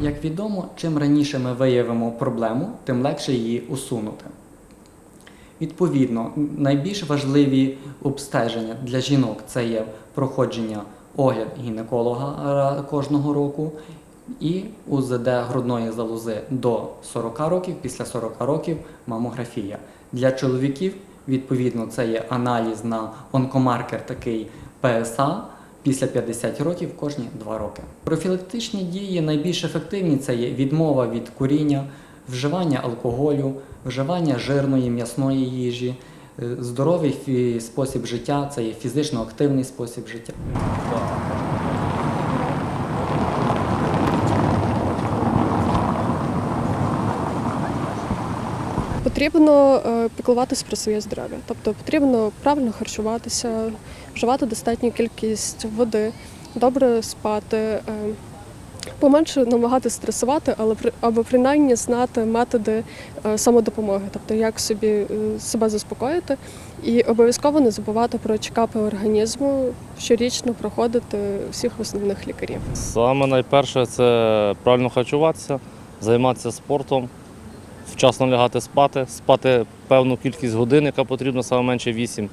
як відомо, чим раніше ми виявимо проблему, тим легше її усунути. Відповідно, найбільш важливі обстеження для жінок це є проходження огляд гінеколога кожного року і УЗД грудної залози до 40 років, після 40 років мамографія. Для чоловіків, відповідно, це є аналіз на онкомаркер такий ПСА після 50 років кожні 2 роки. Профілактичні дії найбільш ефективні це є відмова від куріння, вживання алкоголю, вживання жирної м'ясної їжі. Е, Здоровий спосіб життя це є фізично активний спосіб життя. Потрібно е, піклуватися про своє здоров'я, тобто потрібно правильно харчуватися, вживати достатню кількість води, добре спати, е, поменше намагатися стресувати, але або принаймні знати методи е, самодопомоги, тобто як собі себе заспокоїти, і обов'язково не забувати про чекапи організму, щорічно проходити всіх основних лікарів. Саме найперше це правильно харчуватися, займатися спортом, вчасно лягати спати, спати певну кількість годин, яка потрібна, саме менше 8.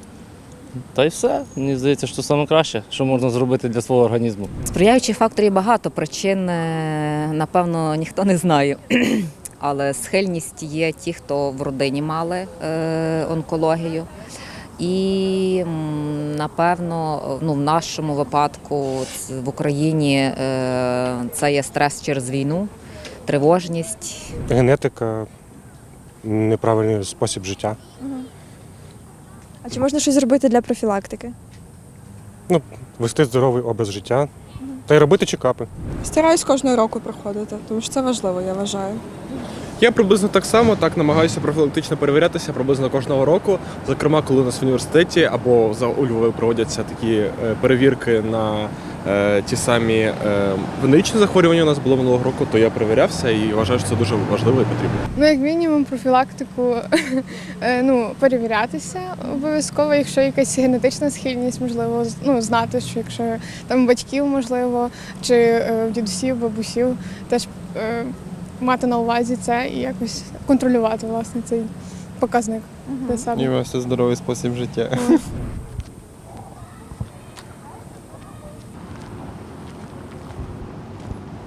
Та й все. Мені здається, що саме краще, що можна зробити для свого організму. Сприяючих факторів багато, причин, е, напевно, ніхто не знає. Але схильність є ті, хто в родині мали е, онкологію. І напевно, ну, в нашому випадку в Україні е, це є стрес через війну, тривожність. Генетика, неправильний спосіб життя. А чи можна щось зробити для профілактики? Ну, Вести здоровий образ життя та й робити чекапи. Стараюсь кожного року проходити, тому що це важливо, я вважаю. Я приблизно так само так намагаюся профілактично перевірятися приблизно кожного року. Зокрема, коли у нас в університеті або за у Львові проводяться такі е, перевірки на ті самі е, венеричні захворювання у нас було минулого року, то я перевірявся і вважаю, що це дуже важливо і потрібно. Ну, як мінімум, профілактику е, ну, перевірятися обов'язково, якщо якась генетична схильність, можливо, ну, знати, що якщо там батьків, можливо, чи е, дідусів, бабусів, теж е, мати на увазі це і якось контролювати власне цей показник для себе. І вести здоровий спосіб життя.